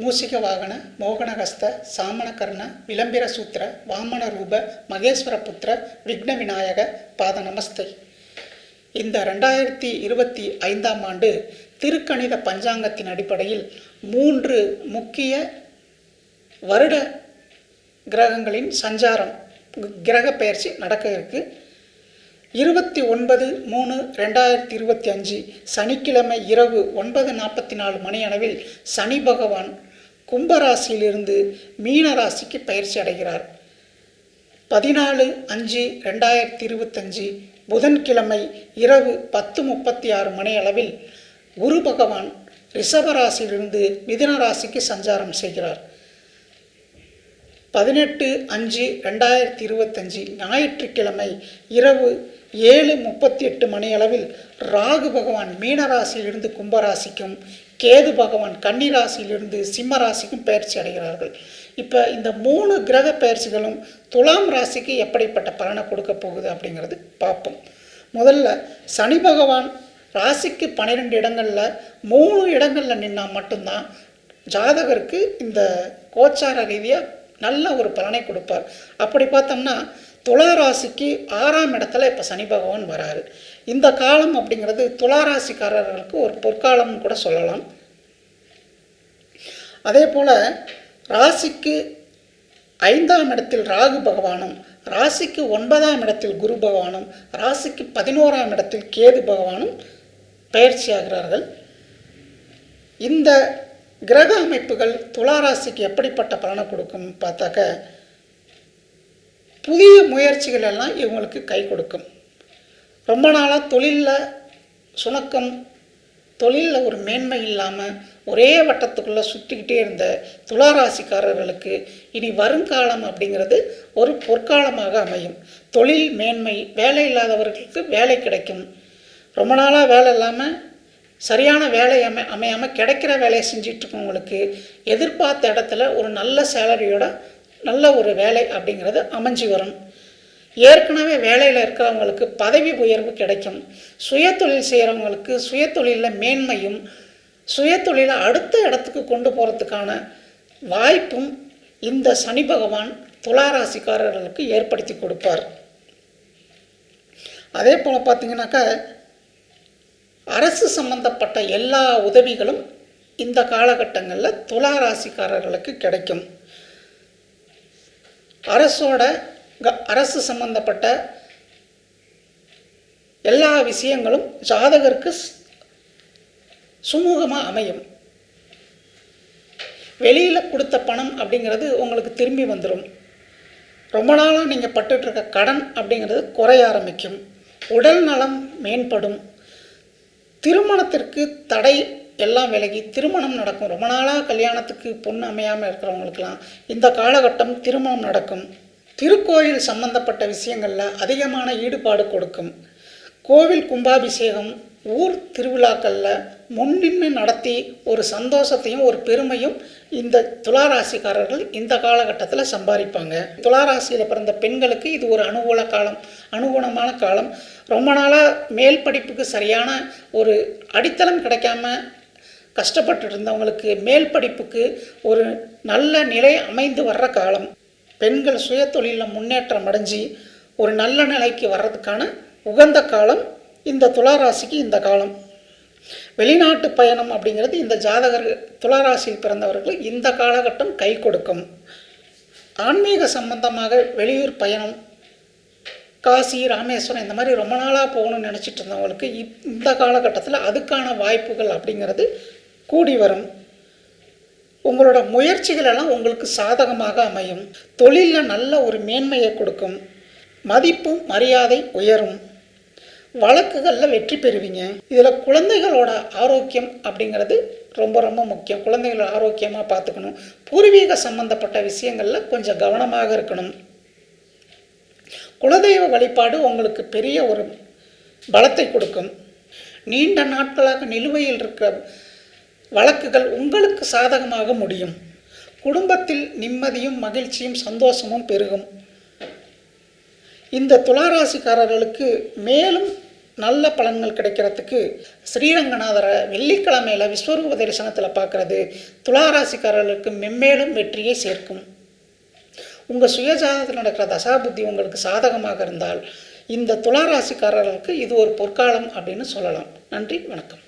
மூசிக வாகன மோகனஹஸ்த சாமணகர்ண விளம்பிர சூத்திர வாமன ரூப மகேஸ்வர புத்திர விக்ன விநாயக பாத நமஸ்தை இந்த ரெண்டாயிரத்தி இருபத்தி ஐந்தாம் ஆண்டு திருக்கணித பஞ்சாங்கத்தின் அடிப்படையில் மூன்று முக்கிய வருட கிரகங்களின் சஞ்சாரம் கிரக பெயர்ச்சி நடக்க இருக்குது இருபத்தி ஒன்பது மூணு ரெண்டாயிரத்தி இருபத்தி அஞ்சு சனிக்கிழமை இரவு ஒன்பது நாற்பத்தி நாலு மணியளவில் சனி பகவான் கும்பராசியிலிருந்து மீன ராசிக்கு பயிற்சி அடைகிறார். பதினாலு அஞ்சு ரெண்டாயிரத்தி இருபத்தஞ்சு புதன்கிழமை இரவு பத்து முப்பத்தி ஆறு மணி அளவில் குரு பகவான் ரிஷபராசியிலிருந்து மிதுன ராசிக்கு சஞ்சாரம் செய்கிறார். பதினெட்டு அஞ்சு ரெண்டாயிரத்தி இருபத்தஞ்சி ஞாயிற்றுக்கிழமை இரவு ஏழு முப்பத்தி எட்டு மணி அளவில் ராகு பகவான் மீனராசியிலிருந்து கும்பராசிக்கும் கேது பகவான் கன்னிராசியிலிருந்து சிம்ம ராசிக்கும் பயிற்சி அடைகிறார்கள். இப்போ இந்த மூணு கிரக பயிற்சிகளும் துலாம் ராசிக்கு எப்படிப்பட்ட பலனை கொடுக்க போகுது அப்படிங்கிறது பார்ப்போம். முதல்ல சனி பகவான் ராசிக்கு பன்னிரெண்டு இடங்களில் மூணு இடங்களில் நின்னால் மட்டும்தான் ஜாதகருக்கு இந்த கோச்சார ரீதியாக நல்ல ஒரு பலனை கொடுப்பார். அப்படி பார்த்தோம்னா துளாராசிக்கு ஆறாம் இடத்துல இப்போ சனி பகவான் வராரு. இந்த காலம் அப்படிங்கிறது துளாராசிக்காரர்களுக்கு ஒரு பொற்காலம்னு கூட சொல்லலாம். அதே போல் ராசிக்கு ஐந்தாம் இடத்தில் ராகு பகவானும் ராசிக்கு ஒன்பதாம் இடத்தில் குரு பகவானும் ராசிக்கு பதினோராம் இடத்தில் கேது பகவானும் பயிற்சியாகிறார்கள் இந்த கிரக அமைப்புகள் துளாராசிக்கு எப்படிப்பட்ட பலனை கொடுக்கும் பார்த்தாக்க புதிய முயற்சிகள் எல்லாம் இவங்களுக்கு கை கொடுக்கும். ரொம்ப நாளாக தொழிலில் சுணக்கம் தொழிலில் ஒரு மேன்மை இல்லாமல் ஒரே வட்டத்துக்குள்ளே சுற்றிக்கிட்டே இருந்த துளாராசிக்காரர்களுக்கு இனி வருங்காலம் அப்படிங்கிறது ஒரு பொற்காலமாக அமையும். தொழில் மேன்மை வேலை இல்லாதவர்களுக்கு வேலை கிடைக்கும். ரொம்ப நாளாக வேலை இல்லாமல் சரியான வேலை அமை அமையாமல் கிடைக்கிற வேலையை செஞ்சிட்ருக்கவங்களுக்கு எதிர்பார்த்த இடத்துல ஒரு நல்ல சேலரியோட நல்ல ஒரு வேலை அப்படிங்கிறது அமைஞ்சு வரும். ஏற்கனவே வேலையில் இருக்கிறவங்களுக்கு பதவி உயர்வு கிடைக்கும். சுயதொழில் செய்கிறவங்களுக்கு சுயதொழிலில் மேன்மையும் சுயதொழிலை அடுத்த இடத்துக்கு கொண்டு போகிறதுக்கான வாய்ப்பும் இந்த சனி பகவான் துளாராசிக்காரர்களுக்கு ஏற்படுத்தி கொடுப்பார். அதே போல் பார்த்தீங்கன்னாக்கா அரசு சம்பந்தப்பட்ட எல்லா உதவிகளும் இந்த காலகட்டங்களில் துலா ராசிக்காரர்களுக்கு கிடைக்கும். அரசோட க அரசு சம்பந்தப்பட்ட எல்லா விஷயங்களும் ஜாதகருக்கு சுமூகமாக அமையும். வெளியில் கொடுத்த பணம் அப்படிங்கிறது உங்களுக்கு திரும்பி வந்துடும் ரொம்ப நாளாக நீங்கள் பட்டுட்ருக்க கடன் அப்படிங்கிறது குறைய ஆரம்பிக்கும். உடல் நலம் மேம்படும். திருமணத்திற்கு தடை எல்லாம் விலகி திருமணம் நடக்கும். ரொம்ப நாளாக கல்யாணத்துக்கு பொண்ணு அமையாமல் இருக்கிறவங்களுக்கெல்லாம் இந்த காலகட்டம் திருமணம் நடக்கும். திருக்கோயில் சம்பந்தப்பட்ட விஷயங்களில் அதிகமான ஈடுபாடு கொடுக்கும். கோவில் கும்பாபிஷேகம் ஊர் திருவிழாக்களில் முன்னின்று நடத்தி ஒரு சந்தோஷத்தையும் ஒரு பெருமையும் இந்த துளாராசிக்காரர்கள் இந்த காலகட்டத்தில் சம்பாதிப்பாங்க. துளாராசியில் பிறந்த பெண்களுக்கு இது ஒரு அனுகூல காலம் அனுகூலமான காலம். ரொம்ப நாளாக மேல் படிப்புக்கு சரியான ஒரு அடித்தளம் கிடைக்காம கஷ்டப்பட்டு இருந்தவங்களுக்கு மேல் படிப்புக்கு ஒரு நல்ல நிலை அமைந்து வர்ற காலம். பெண்கள் சுயதொழிலில் முன்னேற்றம் அடைஞ்சு ஒரு நல்ல நிலைக்கு வர்றதுக்கான உகந்த காலம் இந்த துளாராசிக்கு இந்த காலம். வெளிநாட்டு பயணம் அப்படிங்கிறது இந்த ஜாதகர் துளாராசியில் பிறந்தவர்கள் இந்த காலகட்டம் கை கொடுக்கும். ஆன்மீக சம்பந்தமாக வெளியூர் பயணம் காசி ராமேஸ்வரம் இந்த மாதிரி ரொம்ப நாளாக போகணும்னு நினச்சிட்டு இருந்தவங்களுக்கு இப் இந்த காலகட்டத்தில் அதுக்கான வாய்ப்புகள் அப்படிங்கிறது கூடி வரும் உங்களோட முயற்சிகளெல்லாம் உங்களுக்கு சாதகமாக அமையும். தொழிலில் நல்ல ஒரு மேன்மையை கொடுக்கும். மதிப்பும் மரியாதை உயரும். வழக்குகளில் வெற்றி பெறுவீங்க. இதில் குழந்தைகளோட ஆரோக்கியம் அப்படிங்கிறது ரொம்ப ரொம்ப முக்கியம். குழந்தைகளோட ஆரோக்கியமாக பார்த்துக்கணும். பூர்வீக சம்மந்தப்பட்ட விஷயங்களில் கொஞ்சம் கவனமாக இருக்கணும். குலதெய்வ வழிபாடு உங்களுக்கு பெரிய ஒரு பலத்தை கொடுக்கும். நீண்ட நாட்களாக நிலுவையில் இருக்கிற வழக்குகள் உங்களுக்கு சாதகமாக முடியும். குடும்பத்தில் நிம்மதியும் மகிழ்ச்சியும் சந்தோஷமும் பெருகும். இந்த துளாராசிக்காரர்களுக்கு மேலும் நல்ல பலன்கள் கிடைக்கிறதுக்கு ஸ்ரீரங்கநாதரை வெள்ளிக்கிழமையில் விஸ்வரூப தரிசனத்தில் பார்க்குறது துளாராசிக்காரர்களுக்கு மென்மேலும் வெற்றியை சேர்க்கும். உங்கள் சுயஜாதத்தில் நடக்கிற தசாபுத்தி உங்களுக்கு சாதகமாக இருந்தால் இந்த துளாராசிக்காரர்களுக்கு இது ஒரு பொற்காலம் அப்படின்னு சொல்லலாம். நன்றி வணக்கம்.